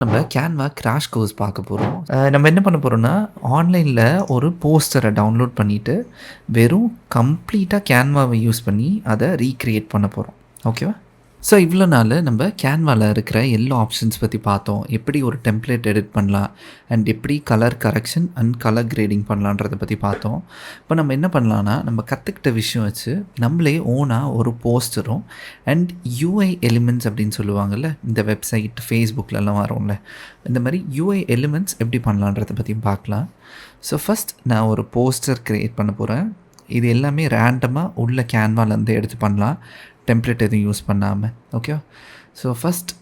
நம்ம Canva crash course பார்க்க போகிறோம் நம்ம என்ன பண்ண போகிறோம்னா ஆன்லைனில் ஒரு போஸ்டரை டவுன்லோட் பண்ணிவிட்டு வெறும் கம்ப்ளீட்டாக கேன்வாவை யூஸ் பண்ணி அதை ரீக்ரியேட் பண்ண போகிறோம் ஓகேவா ஸோ இவ்வளோ நாள் நம்ம கேன்வாவில் இருக்கிற எல்லா ஆப்ஷன்ஸ் பற்றி பார்த்தோம். எப்படி ஒரு டெம்ப்ளேட் எடிட் பண்ணலாம்? அண்ட் எப்படி colour correction and colour grading பண்ணலான்றதை பற்றி பார்த்தோம். இப்போ நம்ம என்ன பண்ணலான்னா நம்ம கற்றுக்கிட்ட விஷயம் வச்சு நம்மளே ஓனாக ஒரு போஸ்டரும் அண்ட் யூஐ எலிமெண்ட்ஸ் அப்படின்னு சொல்லுவாங்கள்ல இந்த வெப்சைட் ஃபேஸ்புக்கிலலாம் வரும்ல இந்த மாதிரி யூஐ எலிமெண்ட்ஸ் எப்படி பண்ணலான்றதை பற்றியும் பார்க்கலாம். ஸோ ஃபஸ்ட் நான் ஒரு போஸ்டர் க்ரியேட் பண்ண போகிறேன் இது எல்லாமே ரேண்டமாக உள்ள கேன்வாலேருந்து எடுத்து பண்ணலாம். டெம்ப்ளேட் எதுவும் யூஸ் பண்ணாமல் okay so first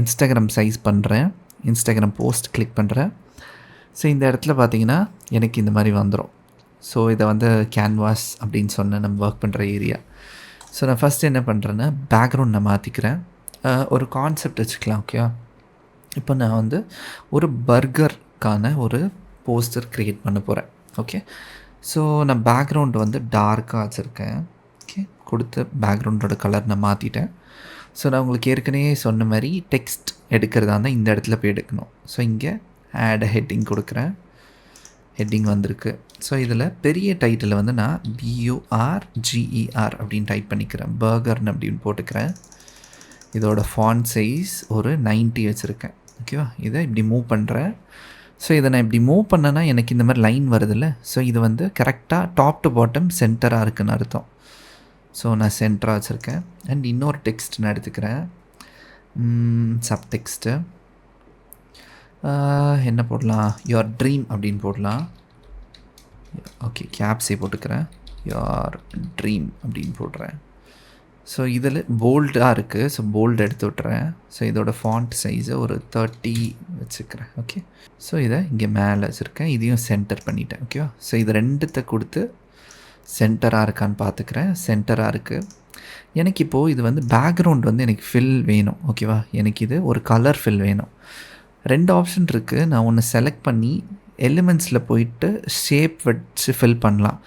Instagram size பண்ணுறேன் இன்ஸ்டாகிராம் போஸ்ட் கிளிக் பண்ணுறேன் ஸோ இந்த இடத்துல பார்த்தீங்கன்னா எனக்கு இந்த மாதிரி வந்துடும் ஸோ இதை வந்து கேன்வாஸ் அப்படின்னு சொன்ன நம்ம ஒர்க் பண்ணுற ஏரியா ஸோ நான் ஃபஸ்ட் என்ன பண்ணுறேன்னா பேக்ரவுண்ட் நான் மாற்றிக்கிறேன் uh, ஒரு கான்செப்ட் வச்சுக்கலாம் ஓகே இப்போ நான் வந்து ஒரு பர்கருக்கான ஒரு போஸ்டர் க்ரியேட் பண்ண போகிறேன் ஓகே ஸோ நான் பேக்ரவுண்ட் வந்து டார்க்காக வச்சுருக்கேன். கொடுத்த பேக்ரவுண்டோட கலர் நான் மாற்றிட்டேன் ஸோ நான் உங்களுக்கு ஏற்கனவே சொன்ன மாதிரி டெக்ஸ்ட் எடுக்கிறதா இருந்தால் இந்த இடத்துல போய் எடுக்கணும். ஸோ இங்கே ஆட் ஹெட்டிங் கொடுக்குறேன். ஹெட்டிங் வந்திருக்கு. ஸோ இதில் பெரிய டைட்டில் வந்து நான் பியூஆர் ஜிஇஆர் அப்படின்னு டைப் பண்ணிக்கிறேன். பர்கர்னு அப்படின்னு போட்டுக்கிறேன். இதோட ஃபாண்ட் சைஸ் ஒரு நைன்ட்டி வச்சுருக்கேன். ஓகேவா இதை இப்படி மூவ் பண்ணுறேன் ஸோ இதை நான் இப்படி மூவ் பண்ணேன்னா எனக்கு இந்த மாதிரி லைன் வருதில்ல. ஸோ இது வந்து கரெக்டாக டாப் டு பாட்டம் சென்டராக இருக்குன்னு அர்த்தம். ஸோ நான் சென்டராக வச்சுருக்கேன். அண்ட் இன்னொரு டெக்ஸ்ட் நான் எடுத்துக்கிறேன். சப் டெக்ஸ்ட்டு என்ன போடலாம்? யுவர் ட்ரீம் அப்படின்னு போடலாம். ஓகே கேப்ஸே போட்டுக்கிறேன். யுவர் ட்ரீம் அப்படின்னு போடுறேன். ஸோ இதில் போல்டாக இருக்குது ஸோ போல்டு எடுத்து விட்றேன் ஸோ இதோட ஃபாண்ட் சைஸை ஒரு தேர்ட்டி வச்சுக்கிறேன் ஓகே ஸோ இதை இங்கே மேலே வச்சுருக்கேன். இதையும் சென்டர் பண்ணிட்டேன். ஓகேவா ஸோ இது ரெண்டுத்தை கொடுத்து சென்டராக இருக்கான்னு பார்த்துக்கிறேன். சென்டராக இருக்குது எனக்கு இப்போது இது வந்து பேக்ரவுண்ட் வந்து எனக்கு ஃபில் வேணும். ஓகேவா எனக்கு இது ஒரு கலர் ஃபில் வேணும். ரெண்டு ஆப்ஷன் இருக்குது நான் ஒன்று செலக்ட் பண்ணி எலிமெண்ட்ஸில் போயிட்டு ஷேப் வச்சு ஃபில் பண்ணலாம்.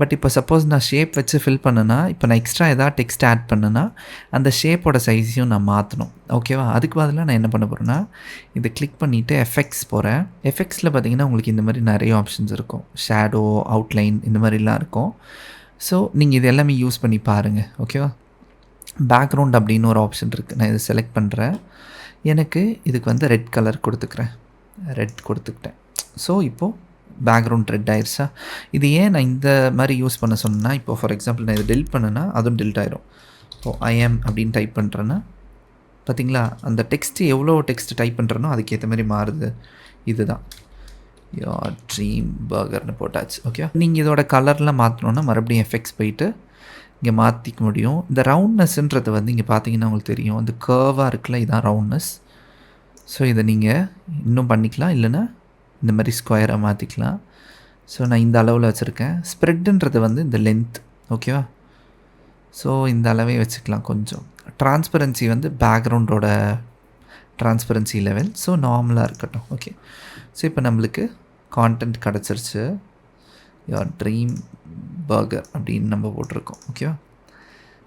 பட் இப்போ சப்போஸ் நான் ஷேப் வச்சு ஃபில் பண்ணேன்னா இப்போ நான் எக்ஸ்ட்ரா எதாவது டெக்ஸ்ட் ஆட் பண்ணுனா அந்த ஷேப்போட சைஸையும் நான் மாற்றணும் ஓகேவா அதுக்கு பதிலாக நான் என்ன பண்ண போகிறேன்னா இதை கிளிக் பண்ணிவிட்டு எஃபெக்ட்ஸ் போகிறேன் எஃபெக்ட்ஸில் பார்த்தீங்கன்னா உங்களுக்கு இந்த மாதிரி நிறைய ஆப்ஷன்ஸ் இருக்கும். ஷேடோ அவுட்லைன் இந்த மாதிரிலாம் இருக்கும். ஸோ நீங்கள் இது எல்லாமே யூஸ் பண்ணி பாருங்கள் ஓகேவா பேக்ரவுண்ட் அப்படின்னு ஒரு ஆப்ஷன் இருக்குது நான் இதை செலக்ட் பண்ணுறேன் எனக்கு இதுக்கு வந்து ரெட் கலர் கொடுத்துக்கிறேன். ரெட் கொடுத்துக்கிட்டேன். ஸோ இப்போது பேக்ரவுண்ட் ரெட் ஆயிடுச்சா இது ஏன் நான் இந்த மாதிரி யூஸ் பண்ண சொன்னேன்னா இப்போ ஃபார் எக்ஸாம்பிள் நான் இதை டெலிட் பண்ணேன்னா அதுவும் டெலிட் ஆயிரும். இப்போ ஐஎம் அப்படின்னு டைப் பண்ணுறேன்னா பார்த்தீங்களா அந்த டெக்ஸ்ட்டு எவ்வளோ டெக்ஸ்ட் டைப் பண்ணுறனோ அதுக்கேற்ற மாதிரி மாறுது. இதுதான். யார் ட்ரீம் பர்கர்னு போட்டாச்சு. ஓகே நீங்கள் இதோட கலர்லாம் மாற்றணுன்னா மறுபடியும் எஃபெக்ட்ஸ் போயிட்டு இங்கே மாற்றிக்க முடியும். இந்த ரவுண்ட்னஸ்ன்றது வந்து இங்கே பார்த்தீங்கன்னா உங்களுக்கு தெரியும். இந்த கர்வாக இருக்குல்ல இதான் ரவுண்ட்னஸ் ஸோ இதை நீங்கள் இன்னும் பண்ணிக்கலாம். இல்லைன்னா இந்த மாதிரி ஸ்கொயராக மாற்றிக்கலாம் ஸோ நான் இந்த அளவில் வச்சுருக்கேன். ஸ்ப்ரெட்டுன்றது வந்து இந்த லென்த் ஓகேவா ஸோ இந்த அளவே வச்சுக்கலாம் கொஞ்சம். ட்ரான்ஸ்பரன்சி வந்து பேக்ரவுண்டோட ட்ரான்ஸ்பரன்சி லெவல் ஸோ நார்மலாக இருக்கட்டும் ஓகே ஸோ இப்போ நம்மளுக்கு கான்டென்ட் கிடச்சிருச்சு. யோர் ட்ரீம் பர்கர் அப்படின்னு நம்ம போட்டிருக்கோம் ஓகேவா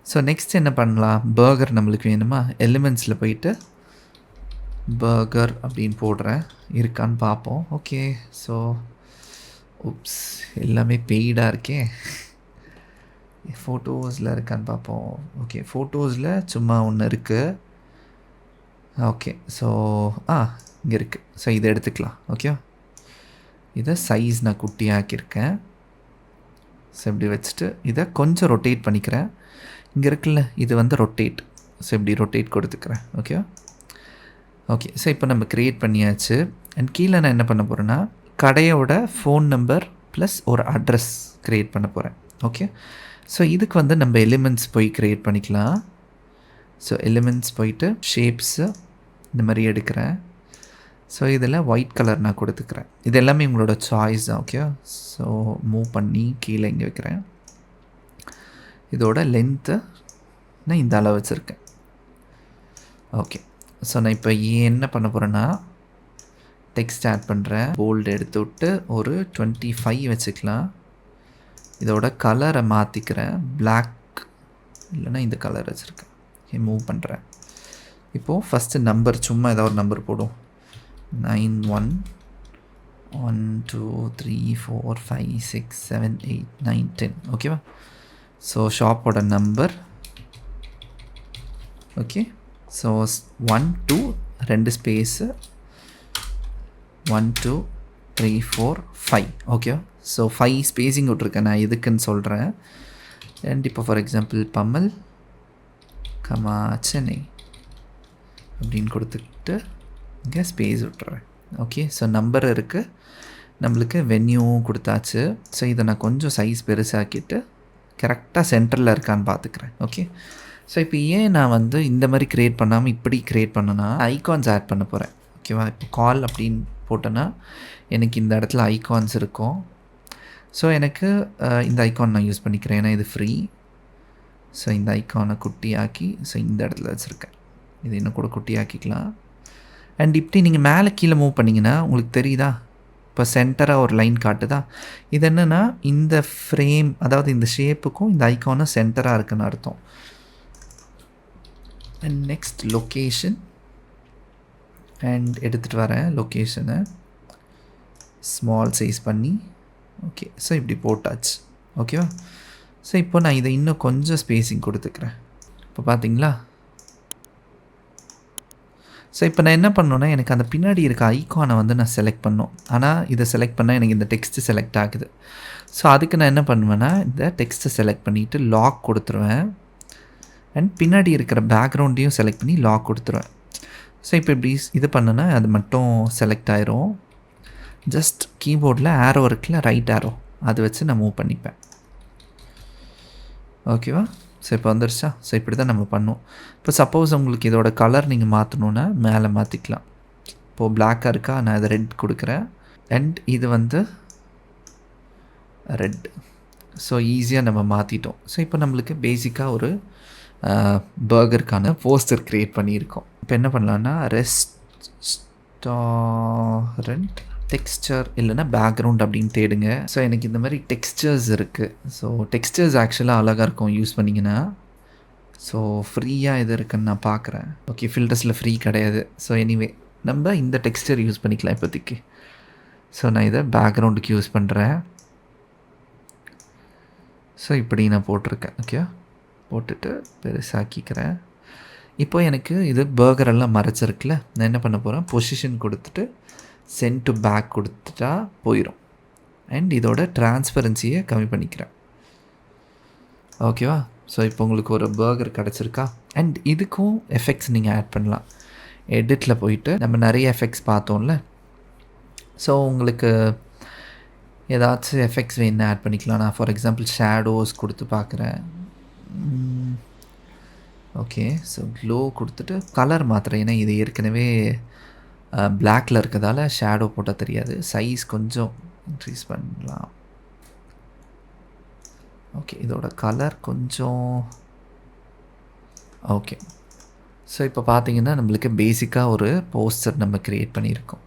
ஸோ நெக்ஸ்ட் என்ன பண்ணலாம்? பர்கர் நம்மளுக்கு வேணுமா? எலிமெண்ட்ஸில் போயிட்டு பர்கர் அப்படின்னு போடுறேன். இருக்கான்னு பார்ப்போம். ஓகே ஸோ உப்ஸ் எல்லாமே பெய்டாக இருக்கே. ஃபோட்டோஸில் இருக்கான்னு பார்ப்போம். ஓகே ஃபோட்டோஸில் சும்மா ஒன்று இருக்குது ஓகே ஸோ ஆ இங்கே இருக்குது ஸோ இதை எடுத்துக்கலாம். ஓகே இதை சைஸ் நான் குட்டியாக்கியிருக்கேன். ஸோ இப்படி வச்சுட்டு இதை கொஞ்சம் ரொட்டேட் பண்ணிக்கிறேன். இங்கே இருக்குல்ல இது வந்து ரொட்டேட் ஸோ இப்படி ரொட்டேட் கொடுத்துக்கிறேன். ஓகே ஓகே ஸோ இப்போ நம்ம க்ரியேட் பண்ணியாச்சு. அண்ட் கீழே நான் என்ன பண்ண போகிறேன்னா கடையோட ஃபோன் நம்பர் ப்ளஸ் ஒரு அட்ரஸ் க்ரியேட் பண்ண போகிறேன் ஓகே ஸோ இதுக்கு வந்து நம்ம எலிமெண்ட்ஸ் போய் க்ரியேட் பண்ணிக்கலாம். ஸோ எலிமெண்ட்ஸ் போயிட்டு ஷேப்ஸு இந்த மாதிரி எடுக்கிறேன். ஸோ இதில் ஒயிட் கலர் நான் கொடுத்துக்கிறேன். இது எல்லாமே உங்களோட சாய்ஸ் தான் ஓகே ஸோ மூவ் பண்ணி கீழே இங்கே வைக்கிறேன். இதோட லென்த்து நான் இந்த அளவு வச்சுருக்கேன். ஓகே ஸோ நான் இப்போ என்ன பண்ண போகிறேன்னா டெக்ஸ்ட் ஆட் பண்ணுறேன் போல்டு எடுத்து விட்டு ஒரு டுவெண்ட்டி ஃபைவ் வச்சுக்கலாம். இதோட கலரை மாற்றிக்கிறேன் பிளாக் இல்லைன்னா இந்த கலர் வச்சுருக்கேன். மூவ் பண்ணுறேன் இப்போது ஃபஸ்ட்டு நம்பர் சும்மா ஏதாவது ஒரு நம்பர் போடும். Nine one one two three four five six seven eight nine ten ஓகேவா ஸோ ஷாப்போட number okay so one two ரெண்டு space one two three four five ஓகேவா ஸோ ஃபைவ் ஸ்பேஸிங் விட்ருக்கேன் நான் எதுக்குன்னு சொல்கிறேன் அண்ட் இப்போ for example Pammal comma Chennai அப்படின்னு கொடுத்துட்டு இங்கே ஸ்பேஸ் விட்டுறேன். ஓகே ஸோ நம்பர் இருக்குது நம்மளுக்கு வென்யூவும் கொடுத்தாச்சு. ஸோ இதை நான் கொஞ்சம் சைஸ் பெருசாக்கிட்டு கரெக்டாக சென்டரில் இருக்கான்னு பார்த்துக்குறேன். ஓகே ஸோ இப்போ ஏன் நான் வந்து இந்த மாதிரி க்ரியேட் பண்ணாமல் இப்படி க்ரியேட் பண்ணனா ஐகான்ஸ் ஆட் பண்ண போகிறேன் ஓகேவா இப்போ கால் அப்படின்னு போட்டேன்னா எனக்கு இந்த இடத்துல ஐகான்ஸ் இருக்கும். ஸோ எனக்கு இந்த ஐகான் நான் யூஸ் பண்ணிக்கிறேன். ஏன்னா இது ஃப்ரீ ஸோ இந்த ஐக்கானை குட்டியாக்கி ஸோ இந்த இடத்துல வச்சுருக்கேன். இது இன்னும் கூட குட்டி ஆக்கிக்கலாம் அண்ட் இப்படி நீங்கள் மேலே கீழே மூவ் பண்ணிங்கன்னா உங்களுக்கு தெரியுதா? இப்போ சென்டராக ஒரு லைன் காட்டுதா? இது என்னென்னா இந்த ஃப்ரேம் அதாவது இந்த ஷேப்புக்கும் இந்த ஐக்கானும் சென்டராக இருக்குன்னு அர்த்தம். அண்ட் நெக்ஸ்ட் லொக்கேஷன் அண்ட் எடுத்துகிட்டு வரேன் லொக்கேஷனை ஸ்மால் சைஸ் பண்ணி. ஓகே ஸோ இப்படி போட்டாச்சு. ஓகேவா ஸோ இப்போ நான் இதை இன்னும் கொஞ்சம் ஸ்பேஸிங் கொடுத்துக்கிறேன். இப்போ பார்த்தீங்களா? ஸோ இப்போ நான் என்ன பண்ணணுன்னா எனக்கு அந்த பின்னாடி இருக்க ஐக்கானை வந்து நான் செலக்ட் பண்ணணும் ஆனால் இதை செலக்ட் பண்ணால் எனக்கு இந்த டெக்ஸ்ட்டு செலக்ட் ஆகுது. ஸோ அதுக்கு நான் என்ன பண்ணுவேன்னா இந்த டெக்ஸ்ட்டை செலக்ட் பண்ணிவிட்டு லாக் கொடுத்துருவேன். அண்ட் பின்னாடி இருக்கிற பேக்ரவுண்டையும் செலக்ட் பண்ணி லாக் கொடுத்துருவேன். ஸோ இப்போ இப்படி இது பண்ணுன்னா அது மட்டும் செலக்ட் ஆயிரும். ஜஸ்ட் கீபோர்டில் ஆரோ இருக்குல்ல ரைட் ஆரோ அது வச்சு நான் மூவ் பண்ணிப்பேன். ஓகேவா ஸோ இப்போ வந்துருச்சா? ஸோ இப்படி தான் நம்ம பண்ணுவோம். இப்போ சப்போஸ் உங்களுக்கு இதோட கலர் நீங்கள் மாற்றணுன்னா மேலே மாற்றிக்கலாம் இப்போது பிளாக்காக இருக்கா? நான் இதை ரெட் கொடுக்குறேன். அண்ட் இது வந்து ரெட் ஸோ ஈஸியாக நம்ம மாற்றிட்டோம் ஸோ இப்போ நம்மளுக்கு பேசிக்காக ஒரு பர்கருக்கான போஸ்டர் க்ரியேட் பண்ணியிருக்கோம். இப்போ என்ன பண்ணலான்னா ரெஸ்டாரண்ட் டெக்ஸ்டர் இல்லைன்னா பேக்ரவுண்ட் அப்படின்னு தேடுங்க. ஸோ எனக்கு இந்த மாதிரி டெக்ஸ்டர்ஸ் இருக்குது ஸோ டெக்ஸ்டர்ஸ் ஆக்சுவலாக அழகாக இருக்கும் யூஸ் பண்ணிங்கன்னா. ஸோ ஃப்ரீயாக இது இருக்குன்னு நான் பார்க்குறேன் ஓகே ஃபில்டர்ஸில் ஃப்ரீ கிடையாது. ஸோ எனிவே நம்ம இந்த டெக்ஸ்டர் யூஸ் பண்ணிக்கலாம் இப்போதைக்கு. ஸோ நான் இதை பேக்ரவுண்டுக்கு யூஸ் பண்ணுறேன் ஸோ இப்படி நான் போட்டிருக்கேன். ஓகே போட்டுட்டு பெருசாக்கிக்கிறேன். இப்போ எனக்கு இது பர்கரெல்லாம் எல்லாம் மறைச்சிருக்குல்ல நான் என்ன பண்ண போகிறேன் பொசிஷன் கொடுத்துட்டு சென்ட் டு பேக் கொடுத்துட்டா போயிடும் அண்ட் இதோட டிரான்ஸ்பரன்சியை கம்மி பண்ணிக்கிறேன். ஓகேவா ஸோ இப்போ உங்களுக்கு ஒரு பர்கர் கிடச்சிருக்கா? அண்ட் இதுக்கும் எஃபெக்ட்ஸ் நீங்கள் ஆட் பண்ணலாம். எடிட்டில் போயிட்டு நம்ம நிறைய எஃபெக்ட்ஸ் பார்த்தோம்ல? ஸோ உங்களுக்கு ஏதாச்சும் எஃபெக்ட்ஸ் வேணும் ஆட் பண்ணிக்கலாம். நான் ஃபார் எக்ஸாம்பிள் ஷேடோஸ் கொடுத்து பார்க்குறேன். ஓகே ஸோ க்ளோ கொடுத்துட்டு கலர் மாத்திரை. ஏன்னா இது ஏற்கனவே பிளாக்ல இருக்கிறதால ஷேடோ போட்டால் தெரியாது. சைஸ் கொஞ்சம் இன்க்ரீஸ் பண்ணலாம். ஓகே இதோட கலர் கொஞ்சம் ஓகே ஸோ இப்போ பார்த்தீங்கன்னா நம்மளுக்கு பேசிக்காக ஒரு போஸ்டர் நம்ம க்ரியேட் பண்ணியிருக்கோம்.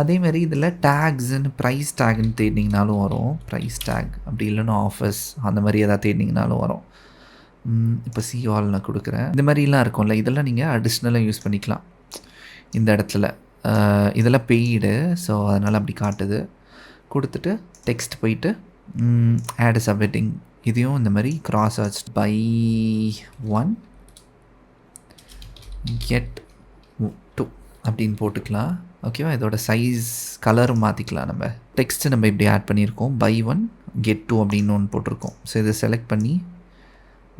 அதே மாதிரி இதில் டேக்ஸுன்னு ப்ரைஸ் டேக்னு தேடினீங்கனாலும் வரும். ப்ரைஸ் டேக் அப்படி இல்லைன்னா ஆஃபர்ஸ் அந்த மாதிரி எதாவது தேடினீங்கனாலும் வரும். இப்போ சி ஆல் நான் கொடுக்குறேன். இந்த மாதிரிலாம் இருக்கும்ல இதெல்லாம் நீங்கள் அடிஷ்னலாக யூஸ் பண்ணிக்கலாம். இந்த இடத்துல. இதெல்லாம் பெய்டு ஸோ அதனால் அப்படி காட்டுது. கொடுத்துட்டு டெக்ஸ்ட் போயிட்டு ஆட் சப்மிட்டிங் இதையும் இந்த மாதிரி கிராஸ் ஆச் பை ஒன் கெட் டூ அப்படின்னு போட்டுக்கலாம். ஓகேவா இதோட சைஸ் கலரும் மாற்றிக்கலாம் நம்ம. டெக்ஸ்ட்டு நம்ம இப்படி ஆட் பண்ணியிருக்கோம். பை ஒன் கெட் டூ அப்படின்னு ஒன்று போட்டிருக்கோம். ஸோ இதை செலக்ட் பண்ணி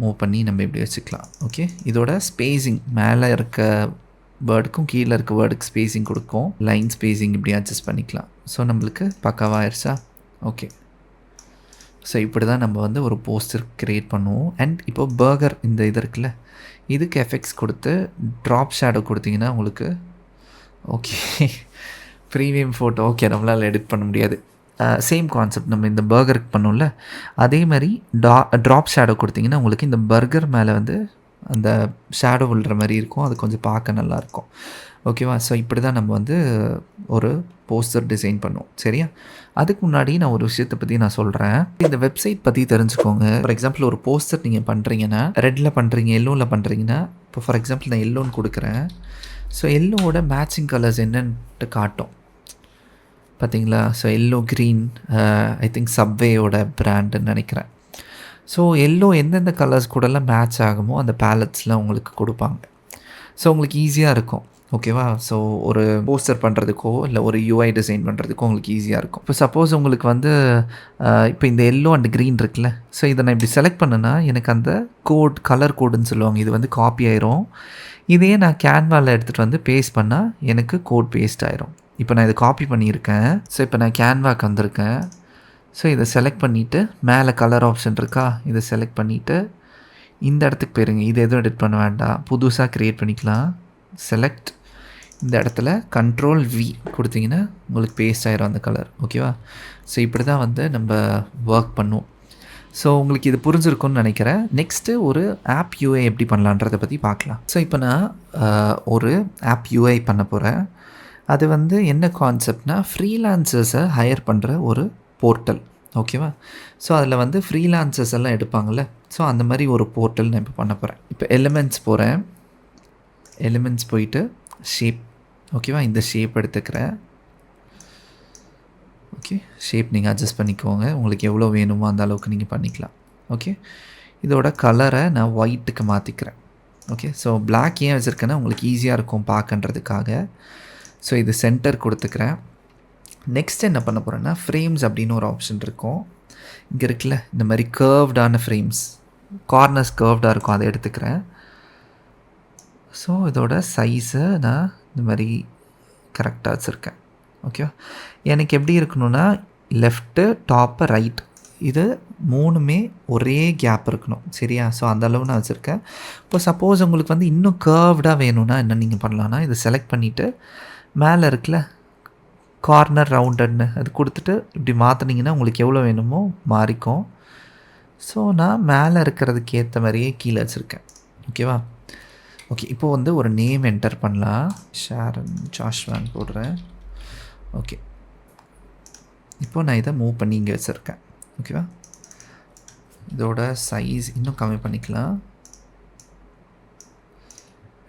மூவ் பண்ணி நம்ம இப்படி வச்சுக்கலாம். ஓகே இதோட ஸ்பேஸிங் மேலே இருக்க வேர்டுக்கும் கீழே இருக்க வேர்டுக்கு ஸ்பேஸிங் கொடுக்கும். லைன் ஸ்பேஸிங் இப்படி அட்ஜஸ்ட் பண்ணிக்கலாம். ஸோ நம்மளுக்கு பக்காவாக ஆயிடுச்சா ஓகே ஸோ இப்படி தான் நம்ம வந்து ஒரு போஸ்டர் க்ரியேட் பண்ணுவோம். அண்ட் இப்போ பர்கர் இந்த இது இருக்குல்ல இதுக்கு எஃபெக்ட்ஸ் கொடுத்து ட்ராப் ஷேடோ கொடுத்தீங்கன்னா உங்களுக்கு ஓகே ப்ரீமியம் ஃபோட்டோ ஓகே நம்மளால் எடிட் பண்ண முடியாது. சேம் கான்செப்ட் நம்ம இந்த பர்கருக்கு பண்ணோம்ல அதே மாதிரி டா ட்ராப் ஷேடோ கொடுத்தீங்கன்னா உங்களுக்கு இந்த பர்கர் மேலே வந்து அந்த ஷேடோ விழுற மாதிரி இருக்கும். அது கொஞ்சம் பார்க்க நல்லாயிருக்கும் ஓகேவா ஸோ இப்படி தான் நம்ம வந்து ஒரு போஸ்டர் டிசைன் பண்ணுவோம். சரியா? அதுக்கு முன்னாடி நான் ஒரு விஷயத்தை பற்றி நான் சொல்கிறேன் இந்த வெப்சைட் பற்றி தெரிஞ்சுக்கோங்க. ஃபார் எக்ஸாம்பிள் ஒரு போஸ்டர் நீங்கள் பண்ணுறீங்கன்னா ரெட்டில் பண்ணுறீங்க எல்லோவில் பண்ணுறீங்கன்னா இப்போ ஃபார் எக்ஸாம்பிள் நான் எல்லோன்னு கொடுக்குறேன். ஸோ எல்லோவோட மேட்சிங் கலர்ஸ் என்னன்ட்டு காட்டும். பார்த்தீங்களா so yellow green I think சப்வேயோட ப்ராண்டுன்னு நினைக்கிறேன். ஸோ எல்லோ எந்தெந்த கலர்ஸ் கூடலாம் மேட்ச் ஆகுமோ அந்த பேலட்ஸ்லாம் உங்களுக்கு கொடுப்பாங்க. ஸோ உங்களுக்கு ஈஸியாக இருக்கும். ஓகேவா ஸோ ஒரு போஸ்டர் பண்ணுறதுக்கோ இல்லை ஒரு யூஐ டிசைன் பண்ணுறதுக்கோ உங்களுக்கு ஈஸியாக இருக்கும். இப்போ சப்போஸ் உங்களுக்கு வந்து uh, இப்போ இந்த எல்லோ அண்ட் க்ரீன் இருக்குல்ல? ஸோ இதை நான் இப்படி செலக்ட் பண்ணேன்னா எனக்கு அந்த கோட் கலர் கோடுன்னு சொல்லுவாங்க. இது வந்து காப்பி ஆயிரும். இதையே நான் கேன்வாவில் எடுத்துகிட்டு வந்து பேஸ்ட் பண்ணால் எனக்கு கோட் பேஸ்ட் ஆயிரும். இப்போ நான் இதை காப்பி பண்ணியிருக்கேன். ஸோ இப்போ நான் கேன்வாக்கு வந்திருக்கேன். ஸோ இதை செலக்ட் பண்ணிவிட்டு மேலே கலர் ஆப்ஷன் இருக்கா? இதை செலக்ட் பண்ணிவிட்டு இந்த இடத்துக்கு போயிருங்க. இது எதுவும் எடிட் பண்ண வேண்டாம். புதுசாக க்ரியேட் பண்ணிக்கலாம். செலக்ட் இந்த இடத்துல கண்ட்ரோல் வி கொடுத்தீங்கன்னா உங்களுக்கு பேஸ்ட் ஆகிரும் அந்த கலர் ஓகேவா ஸோ இப்படி தான் வந்து நம்ம ஒர்க் பண்ணுவோம். ஸோ உங்களுக்கு இது புரிஞ்சிருக்கும்னு நினைக்கிறேன். நெக்ஸ்ட்டு ஒரு ஆப் யூஐ எப்படி பண்ணலான்றதை பற்றி பார்க்கலாம். ஸோ இப்போ நான் ஒரு ஆப் யூஐ பண்ண போகிறேன் அது வந்து என்ன கான்செப்ட்னா ஃப்ரீலான்சர்ஸை ஹையர் பண்ணுற ஒரு போர்ட்டல் ஓகேவா ஸோ அதில் வந்து ஃப்ரீலான்சர்ஸ் எல்லாம் எடுப்பாங்கள்ல ஸோ அந்த மாதிரி ஒரு போர்ட்டல் நான் இப்போ பண்ண போகிறேன் இப்போ எலிமெண்ட்ஸ் போகிறேன் எலிமெண்ட்ஸ் போயிட்டு ஷேப் ஓகேவா இந்த ஷேப் எடுத்துக்கிறேன். ஓகே ஷேப் நீங்கள் அட்ஜஸ்ட் பண்ணிக்கோங்க. உங்களுக்கு எவ்வளோ வேணுமோ அந்த அளவுக்கு நீங்கள் பண்ணிக்கலாம். ஓகே இதோட கலரை நான் ஒயிட்டுக்கு மாற்றிக்கிறேன் ஓகே ஸோ பிளாக் ஏன் வச்சுருக்கேன்னா உங்களுக்கு ஈஸியாக இருக்கும் பார்க்கன்றதுக்காக. ஸோ இது சென்டர் கொடுத்துக்கிறேன். நெக்ஸ்ட் என்ன பண்ண போகிறேன்னா ஃப்ரேம்ஸ் அப்படின்னு ஒரு ஆப்ஷன் இருக்கும். இங்கே இருக்குல்ல இந்த மாதிரி கர்வ்டான ஃப்ரேம்ஸ் கார்னர்ஸ் கர்வ்டாக இருக்கும் அதை எடுத்துக்கிறேன். ஸோ இதோட சைஸை நான் இந்த மாதிரி கரெக்டாக வச்சுருக்கேன். ஓகேவா எனக்கு எப்படி இருக்கணும்னா லெஃப்ட்டு டாப்பு ரைட் இது மூணுமே ஒரே கேப் இருக்கணும். சரியா? ஸோ அந்த அளவு நான் வச்சுருக்கேன். இப்போ சப்போஸ் உங்களுக்கு வந்து இன்னும் கர்வ்டாக வேணும்னா என்ன நீங்கள் பண்ணலான்னா இதை செலக்ட் பண்ணிவிட்டு மேலே இருக்குல்ல கார்னர் ரவுண்டட்னு அது கொடுத்துட்டு இப்படி மாற்றினீங்கன்னா உங்களுக்கு எவ்வளோ வேணுமோ மாறிக்கும். ஸோ நான் மேலே இருக்கிறதுக்கு ஏற்ற மாதிரியே கீழே வச்சுருக்கேன். ஓகேவா ஓகே இப்போ வந்து ஒரு நேம் என்டர் பண்ணலாம். ஷாரன் ஜாஷ்வான் போடுறேன். ஓகே இப்போ நான் இதை மூவ் பண்ணி இங்கே வச்சுருக்கேன். ஓகேவா இதோட சைஸ் இன்னும் கம்மி பண்ணிக்கலாம்.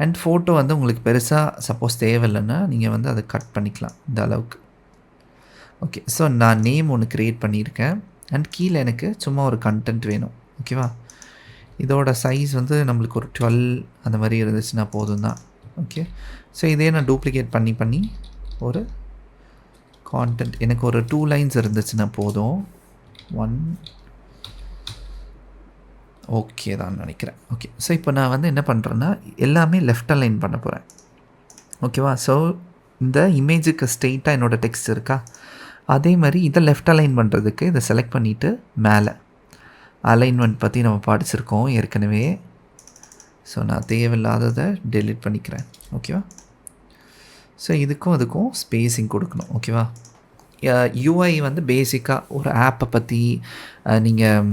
அண்ட் ஃபோட்டோ வந்து உங்களுக்கு பெருசாக சப்போஸ் தேவையில்லைன்னா நீங்கள் வந்து அதை கட் பண்ணிக்கலாம் இந்த அளவுக்கு. ஓகே ஸோ நான் நேம் ஒன்று க்ரியேட் பண்ணியிருக்கேன். அண்ட் கீழே எனக்கு சும்மா ஒரு கண்டென்ட் வேணும். ஓகேவா இதோட சைஸ் வந்து நம்மளுக்கு ஒரு டுவெல் அந்த மாதிரி இருந்துச்சுன்னா போதும் தான் ஓகே ஸோ இதே நான் டூப்ளிகேட் பண்ணி பண்ணி ஒரு கான்டென்ட் எனக்கு ஒரு டூ லைன்ஸ் இருந்துச்சுன்னா போதும். ஒன் ஓகே தான் நினைக்கிறேன். ஓகே ஸோ இப்போ நான் வந்து என்ன பண்ணுறேன்னா எல்லாமே லெஃப்ட் அலைன் பண்ண போகிறேன் ஓகேவா ஸோ இந்த இமேஜுக்கு ஸ்ட்ரெயிட்டாக என்னோடய டெக்ஸ்ட் இருக்கா? அதே மாதிரி இதை லெஃப்ட் அலைன் பண்ணுறதுக்கு இதை செலக்ட் பண்ணிவிட்டு மேலே. அலைன்மெண்ட் பற்றி நம்ம படிச்சிருக்கோம் ஏற்கனவே. ஸோ நான் தேவையில்லாததை டெலீட் பண்ணிக்கிறேன். ஓகேவா ஸோ இதுக்கும் அதுக்கும் ஸ்பேஸிங் கொடுக்கணும். ஓகேவா யூஐ வந்து பேசிக்காக ஒரு ஆப்பை பற்றி நீங்கள்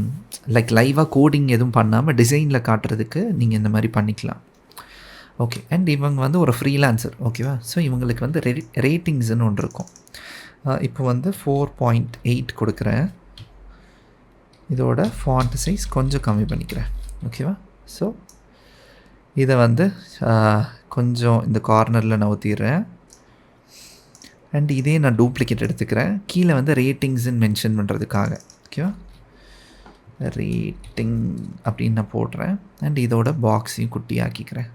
லைக் லைவாக கோடிங் எதுவும் பண்ணாமல் டிசைனில் காட்டுறதுக்கு நீங்கள் இந்த மாதிரி பண்ணிக்கலாம். ஓகே அண்ட் இவங்க வந்து ஒரு ஃப்ரீலான்சர் ஓகேவா ஸோ இவங்களுக்கு வந்து ரே ரேட்டிங்ஸ்னு ஒன்று இருக்கும். இப்போ வந்து ஃபோர் பாயிண்ட் எயிட் கொடுக்குறேன். இதோட ஃபாண்ட் சைஸ் கொஞ்சம் கம்மி பண்ணிக்கிறேன் ஓகேவா ஸோ இதை வந்து கொஞ்சம் இந்த கார்னரில் நவுத்திடுறேன் அண்ட் இதே நான் டூப்ளிகேட் எடுத்துக்கிறேன். கீழே வந்து ரேட்டிங்ஸ்ன்னு மென்ஷன் பண்ணுறதுக்காக ஓகேவா ரேட்டிங் அப்படின்னு நான் போடுறேன். அண்ட் இதோட பாக்ஸையும் குட்டியாக்கிக்கிறேன்.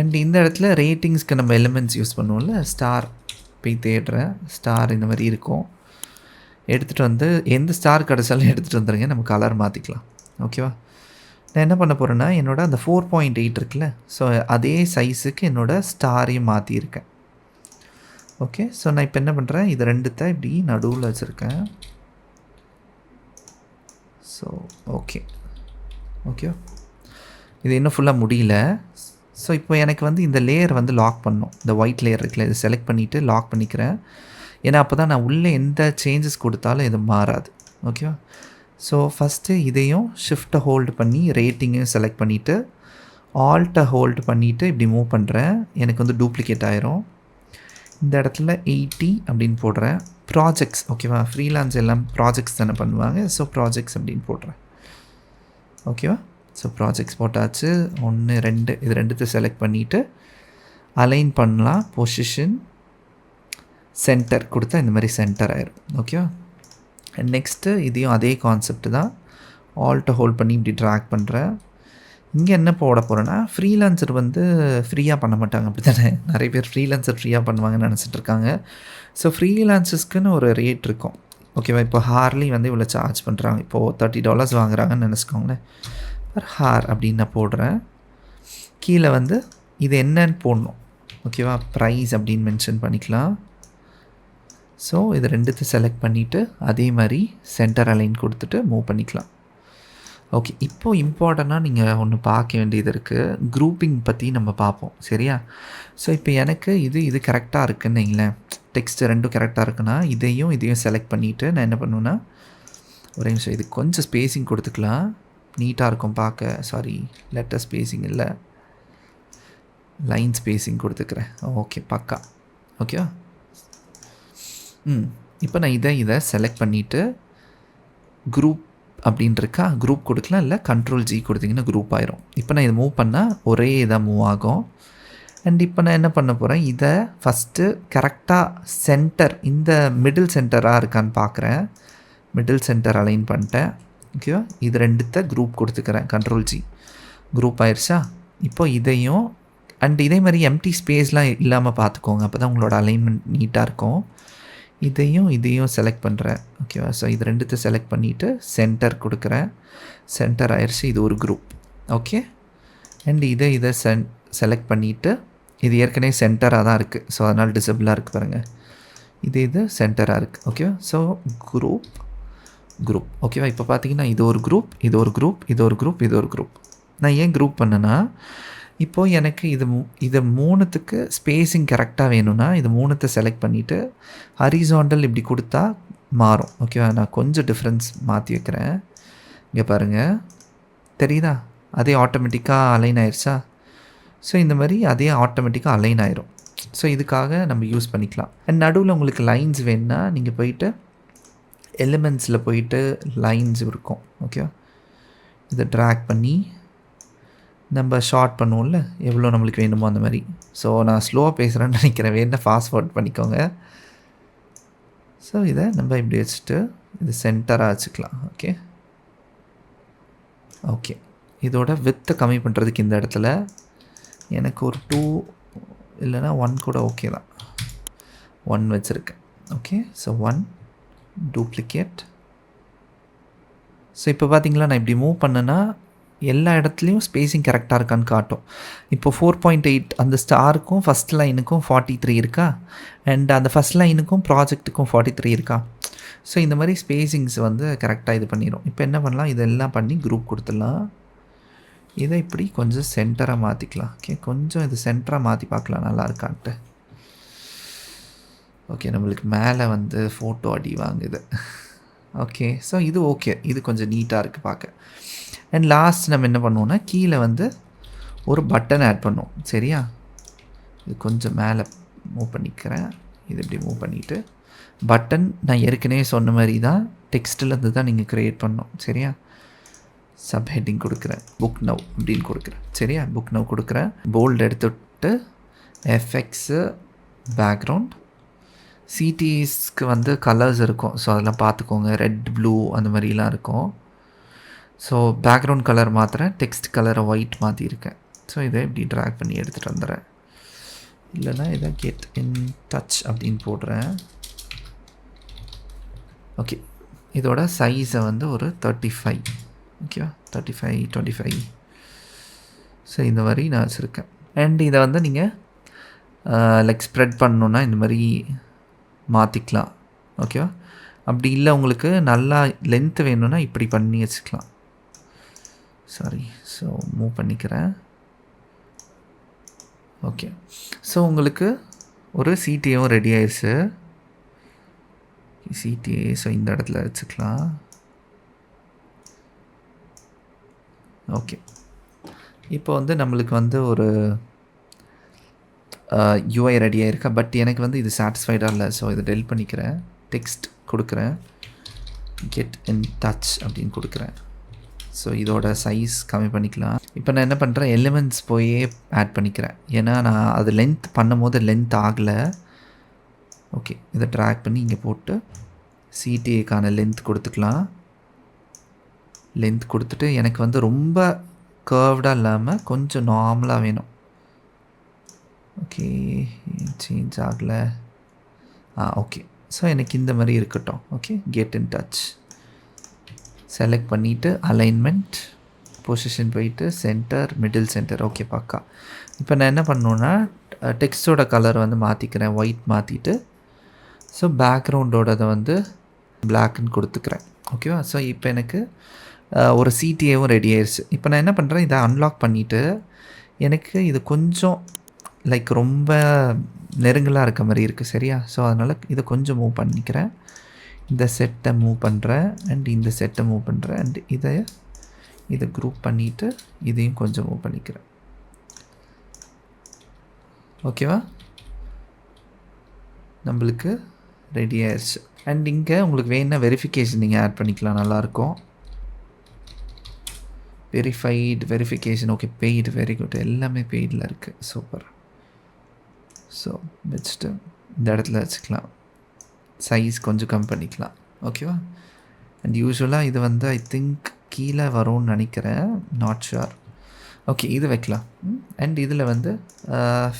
அண்ட் இந்த இடத்துல ரேட்டிங்ஸ்க்கு நம்ம எலிமெண்ட்ஸ் யூஸ் பண்ணுவோம்ல? ஸ்டார் போய் தேடுறேன். ஸ்டார் இந்த மாதிரி இருக்கும். எடுத்துகிட்டு வந்து எந்த ஸ்டார் கிடச்சாலும் எடுத்துகிட்டு வந்துடுங்க நம்ம கலர் மாற்றிக்கலாம் ஓகேவா நான் என்ன பண்ண போகிறேன்னா என்னோட அந்த ஃபோர் பாயிண்ட் எயிட் இருக்குல்ல? ஸோ அதே சைஸுக்கு என்னோடய ஸ்டாரையும் மாற்றியிருக்கேன் ஓகே ஸோ நான் இப்போ என்ன பண்ணுறேன் இது ரெண்டுத்தை இப்படி நடுவில் வச்சுருக்கேன். ஸோ ஓகே ஓகே இது இன்னும் ஃபுல்லாக முடியல. ஸோ இப்போ எனக்கு வந்து இந்த லேயர் வந்து லாக் பண்ணும். இந்த ஒயிட் லேயர் இருக்குல்ல இதை செலக்ட் பண்ணிவிட்டு லாக் பண்ணிக்கிறேன். ஏன்னா அப்போ தான் நான் உள்ளே எந்த சேஞ்சஸ் கொடுத்தாலும் இது மாறாது. ஓகேவா ஸோ ஃபஸ்ட்டு இதையும் ஷிஃப்ட்டை ஹோல்டு பண்ணி ரேட்டிங்கையும் செலக்ட் பண்ணிவிட்டு ஆல்ட்டை ஹோல்டு பண்ணிவிட்டு இப்படி மூவ் பண்ணுறேன் எனக்கு வந்து டூப்ளிகேட் ஆயிரும். இந்த இடத்துல எயிட்டி அப்படின்னு போடுறேன் ப்ராஜெக்ட்ஸ் ஓகேவா ஃப்ரீலான்ஸ் எல்லாம் ப்ராஜெக்ட்ஸ் தானே பண்ணுவாங்க. ஸோ ப்ராஜெக்ட்ஸ் அப்படின்னு போடுறேன். ஓகேவா ஸோ ப்ராஜெக்ட்ஸ் போட்டாச்சு. ஒன்று ரெண்டு இது ரெண்டுத்தை செலக்ட் பண்ணிவிட்டு அலைன் பண்ணலாம். பொசிஷன் சென்டர் கொடுத்தா இந்த மாதிரி சென்டர் ஆயிரும். ஓகேவா நெக்ஸ்ட்டு இதையும் அதே கான்செப்ட் தான். ஆல்ட்டை ஹோல்ட் பண்ணி இப்படி ட்ராக் பண்ணுறேன் இங்கே என்ன போட போகிறேன்னா ஃப்ரீலான்சர் வந்து ஃப்ரீயாக பண்ண மாட்டாங்க அப்படி தானே நிறைய பேர் ஃப்ரீலான்சர் ஃப்ரீயாக பண்ணுவாங்கன்னு நினச்சிட்டு இருக்காங்க. ஸோ ஃப்ரீலான்சர்ஸ்க்குன்னு ஒரு ரேட் இருக்கும். ஓகேவா இப்போ ஹார்லி வந்து இவ்வளோ சார்ஜ் பண்ணுறாங்க இப்போது தேர்ட்டி டாலர்ஸ் வாங்குறாங்கன்னு நினச்சிக்கோங்களேன். பர் ஹார் அப்படின்னு நான் போடுறேன். கீழே வந்து இது என்னன்னு போடணும். ஓகேவா ப்ரைஸ் அப்படின்னு மென்ஷன் பண்ணிக்கலாம். ஸோ இது ரெண்டுத்தையும் செலக்ட் பண்ணிவிட்டு அதே மாதிரி சென்டர் அலைன் கொடுத்துட்டு மூவ் பண்ணிக்கலாம். ஓகே இப்போது இம்பார்ட்டண்ட்டாக நீங்கள் ஒன்று பார்க்க வேண்டியது இருக்குது குரூப்பிங் பற்றி நம்ம பார்ப்போம். சரியா? ஸோ இப்போ எனக்கு இது இது கரெக்டாக இருக்குன்னு வைங்களேன். டெக்ஸ்ட் ரெண்டும் கரெக்டாக இருக்குன்னா இதையும் இதையும் செலக்ட் பண்ணிவிட்டு நான் என்ன பண்ணுவேன்னா ஒரே நிமிஷம் இது கொஞ்சம் ஸ்பேஸிங் கொடுத்துக்கலாம். நீட்டாக இருக்கும் பார்க்க. சாரி லெட்டர் ஸ்பேஸிங் இல்லை. லைன் ஸ்பேஸிங் கொடுத்துக்கிறேன். ஓகே பக்கா. ஓகேவா ம். இப்போ நான் இதை இதை செலக்ட் பண்ணிவிட்டு குரூப் அப்படின்னு இருக்கா குரூப் கொடுக்கலாம் இல்லை கண்ட்ரோல் ஜி கொடுத்தீங்கன்னா குரூப் ஆயிரும். இப்போ நான் இதை மூவ் பண்ணால் ஒரே இதாக மூவ் ஆகும். அண்ட் இப்போ நான் என்ன பண்ண போகிறேன் இதை ஃபஸ்ட்டு கரெக்டாக சென்டர் இந்த மிடில் சென்டராக இருக்கான்னு பார்க்குறேன் மிடில் சென்டர் அலைன் பண்ணிட்டேன். ஓகேவா இது ரெண்டுத்த குரூப் கொடுத்துக்கிறேன். கண்ட்ரோல் ஜி குரூப் ஆயிடுச்சா இப்போ இதையும் அண்ட் இதே மாதிரி எம்டி ஸ்பேஸ்லாம் இல்லாமல் பார்த்துக்கோங்க. அப்போ தான் உங்களோட அலைன்மெண்ட் நீட்டாக இருக்கும். இதையும் இதையும் செலக்ட் பண்ணுறேன் ஓகேவா ஸோ இது ரெண்டுத்தையும் செலக்ட் பண்ணிவிட்டு சென்டர் கொடுக்குறேன். சென்டர் ஆயிடுச்சு இது ஒரு குரூப் ஓகே அண்ட் இதை இதை சென் செலக்ட் பண்ணிவிட்டு இது ஏற்கனவே சென்டராக தான் இருக்குது ஸோ அதனால் டிசபிளாக இருக்குது பாருங்கள் இது இது சென்டராக இருக்குது ஓகேவா ஸோ குரூப் குரூப் ஓகேவா இப்போ பார்த்தீங்கன்னா இது ஒரு குரூப் இது ஒரு குரூப் இது ஒரு குரூப் இது ஒரு குரூப் நான் ஏன் குரூப் பண்ணேன்னா இப்போது எனக்கு இது மூ இதை மூணுத்துக்கு ஸ்பேஸிங் கரெக்டாக வேணும்னா இது மூணுத்தை செலக்ட் பண்ணிவிட்டு ஹரிசாண்டல் இப்படி கொடுத்தா மாறும். ஓகேவா நான் கொஞ்சம் டிஃப்ரென்ஸ் மாற்றி வைக்கிறேன். இங்கே பாருங்கள் தெரியுதா? அதே ஆட்டோமேட்டிக்காக அலைன் ஆயிடுச்சா ஸோ இந்த மாதிரி அதே ஆட்டோமேட்டிக்காக அலைன் ஆயிரும். ஸோ இதுக்காக நம்ம யூஸ் பண்ணிக்கலாம். அண்ட் நடுவில் உங்களுக்கு லைன்ஸ் வேணுன்னா நீங்கள் போயிட்டு எலிமெண்ட்ஸில் போயிட்டு லைன்ஸ் இருக்கும். ஓகேவா இதை ட்ராக் பண்ணி நம்ம ஷார்ட் பண்ணுவோம்ல எவ்வளோ நம்மளுக்கு வேணுமோ அந்த மாதிரி. ஸோ நான் ஸ்லோவாக பேசுகிறேன்னு நினைக்கிறேன். வேணா ஃபாஸ்ட் ஃபார்வர்ட் பண்ணிக்கோங்க. ஸோ இதை நம்ம இப்படி வச்சுட்டு இது சென்டராக வச்சுக்கலாம். ஓகே ஓகே இதோட வித்தை கம்மி பண்ணுறதுக்கு இந்த இடத்துல எனக்கு ஒரு டூ இல்லைனா ஒன் கூட ஓகே தான். ஒன் வச்சுருக்கேன். Okay so one duplicate so இப்போ பார்த்தீங்களா நான் இப்படி மூவ் பண்ணேன்னா எல்லா இடத்துலையும் ஸ்பேஸிங் கரெக்டாக இருக்கான்னு காட்டும். இப்போ ஃபோர் பாயிண்ட் எயிட் அந்த ஸ்டாருக்கும் ஃபஸ்ட் லைனுக்கும் ஃபார்ட்டி த்ரீ இருக்கா? அண்ட் அந்த ஃபஸ்ட் லைனுக்கும் ப்ராஜெக்ட்டுக்கும் ஃபார்ட்டி த்ரீ இருக்கா? ஸோ இந்த மாதிரி ஸ்பேஸிங்ஸ் வந்து கரெக்டாக இது பண்ணிடும் இப்போ என்ன பண்ணலாம்? இதெல்லாம் பண்ணி குரூப் கொடுத்துடலாம். இதை இப்படி கொஞ்சம் சென்டராக மாற்றிக்கலாம் ஓகே கொஞ்சம் இது சென்டராக மாற்றி பார்க்கலாம். நல்லா இருக்கான்ட்டு. ஓகே நம்மளுக்கு மேலே வந்து ஃபோட்டோ அடி வாங்குது. ஓகே ஸோ இது ஓகே இது கொஞ்சம் நீட்டாக இருக்குது பார்க்க. அண்ட் லாஸ்ட் நம்ம என்ன பண்ணுவோம்னா கீழே வந்து ஒரு பட்டன் ஆட் பண்ணுவோம். சரியா? இது கொஞ்சம் மேலே மூவ் பண்ணிக்கிறேன். இது இப்படி மூவ் பண்ணிவிட்டு பட்டன் நான் ஏற்கனவே சொன்ன மாதிரி தான் டெக்ஸ்ட்லேருந்து தான் நீங்கள் க்ரியேட் பண்ணோம் சரியா? சப் ஹெட்டிங் கொடுக்குறேன். புக் நவ் அப்படின்னு கொடுக்குறேன். சரியா? புக் நவ் கொடுக்குறேன். போல்டு எடுத்துவிட்டு எஃப்எக்ஸு பேக்ரவுண்ட் சிடிஸ்க்கு வந்து கலர்ஸ் இருக்கும். ஸோ அதெல்லாம் பார்த்துக்கோங்க. ரெட் ப்ளூ அந்த மாதிரிலாம் இருக்கும். ஸோ பேக்ரவுண்ட் கலர் மாற்றுறேன் டெக்ஸ்ட் கலரை ஒயிட் மாற்றிருக்கேன் ஸோ இதை இப்படி ட்ராக் பண்ணி எடுத்துகிட்டு வந்துடுறேன். இல்லைனா இதை கெட் இன் டச் அப்படின்னு போடுறேன். ஓகே இதோட சைஸை வந்து ஒரு தேர்ட்டி ஃபைவ் ஓகேவா thirty five twenty five so இந்த மாதிரி நான் வச்சுருக்கேன். அண்ட் இதை வந்து நீங்கள் லைக் ஸ்ப்ரெட் பண்ணணுன்னா இந்த மாதிரி மாற்றிக்கலாம் ஓகேவா அப்படி இல்லை உங்களுக்கு நல்லா லென்த்து வேணும்னா இப்படி பண்ணி வச்சுக்கலாம். சாரி ஸோ மூவ் பண்ணிக்கிறேன். ஓகே ஸோ உங்களுக்கு ஒரு சிடிஏவும் ரெடி ஆயிடுச்சு சிடிஏ ஸோ இந்த இடத்துல வச்சுக்கலாம். ஓகே இப்போ வந்து நம்மளுக்கு வந்து ஒரு யூஐ ரெடி ஆயிருக்கா? பட் எனக்கு வந்து இது சாட்டிஸ்ஃபைடாக இல்லை ஸோ இதை டெல் பண்ணிக்கிறேன். டெக்ஸ்ட் கொடுக்குறேன். கெட் இன் டச் அப்படின்னு கொடுக்குறேன். ஸோ இதோட சைஸ் கம்மி பண்ணிக்கலாம். இப்போ நான் என்ன பண்ணுறேன் எலிமெண்ட்ஸ் போயே ஆட் பண்ணிக்கிறேன். ஏன்னா நான் அது லென்த் பண்ணும்போது லென்த் ஆகலை. ஓகே இதை ட்ராக் பண்ணி இங்கே போட்டு சிடிஏக்கான லென்த் கொடுத்துக்கலாம். லென்த் கொடுத்துட்டு எனக்கு வந்து ரொம்ப கர்வ்டாக இல்லாமல் கொஞ்சம் நார்மலாக வேணும். ஓகே சேஞ்ச் ஆகலை. ஆ ஓகே ஸோ எனக்கு இந்த மாதிரி இருக்கட்டும். Okay get in touch select பண்ணிவிட்டு அலைன்மெண்ட் பொசிஷன் போயிட்டு சென்டர் மிடில் சென்டர் ஓகே பக்கா. இப்போ நான் என்ன பண்ணணுன்னா டெக்ஸ்டோட கலர் வந்து மாற்றிக்கிறேன் ஒயிட் மாற்றிட்டு ஸோ பேக்ரவுண்டோடதை வந்து பிளாக்னு கொடுத்துக்கிறேன். ஓகேவா ஸோ இப்போ எனக்கு ஒரு சிடிஏவும் ரெடி ஆயிடுச்சு இப்போ நான் என்ன பண்ணுறேன் இதை அன்லாக் பண்ணிவிட்டு எனக்கு இது கொஞ்சம் லைக் ரொம்ப நெருங்கலாக இருக்க மாதிரி இருக்குது சரியா? ஸோ அதனால் இதை கொஞ்சம் மூவ் பண்ணிக்கிறேன். இந்த செட்டை மூவ் பண்ணுறேன் அண்ட் இந்த செட்டை மூவ் பண்ணுறேன் அண்ட் இதை இதை குரூப் பண்ணிவிட்டு இதையும் கொஞ்சம் மூவ் பண்ணிக்கிறேன். ஓகேவா நம்மளுக்கு ரெடி ஆயிடுச்சு அண்ட் இங்கே உங்களுக்கு வேணும்னா வெரிஃபிகேஷன் நீங்கள் ஆட் பண்ணிக்கலாம். நல்லாயிருக்கும் verified verification okay paid very good எல்லாமே பெய்டில் இருக்குது சூப்பர் ஸோ வச்சுட்டு இந்த இடத்துல வச்சுக்கலாம். சைஸ் கொஞ்சம் கம் பண்ணிக்கலாம். ஓகேவா அண்ட் யூஸ்வலாக இது வந்து ஐ திங்க் கீழே வரும்னு நினைக்கிறேன். நாட் ஷுர் ஓகே இது வைக்கலாம். அண்ட் இதில் வந்து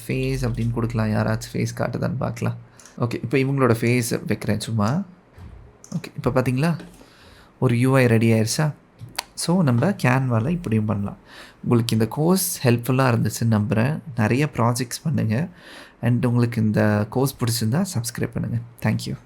ஃபேஸ் அப்படின்னு கொடுக்கலாம். யாராச்சும் ஃபேஸ் காட்டுதான்னு பார்க்கலாம். ஓகே இப்போ இவங்களோட ஃபேஸ் வைக்கிறேன் சும்மா. ஓகே இப்போ பார்த்தீங்களா? ஒரு யூஐ ரெடி ஆயிடுச்சா ஸோ நம்ம கேன்வாவில் இப்படியும் பண்ணலாம். உங்களுக்கு இந்த கோர்ஸ் ஹெல்ப்ஃபுல்லாக இருந்துச்சுன்னு நம்புகிறேன் நிறைய ப்ராஜெக்ட்ஸ் பண்ணுங்கள் அண்ட் உங்களுக்கு இந்த கோர்ஸ் பிடிச்சிருந்தா சப்ஸ்கிரைப் பண்ணுங்கள் தேங்க்யூ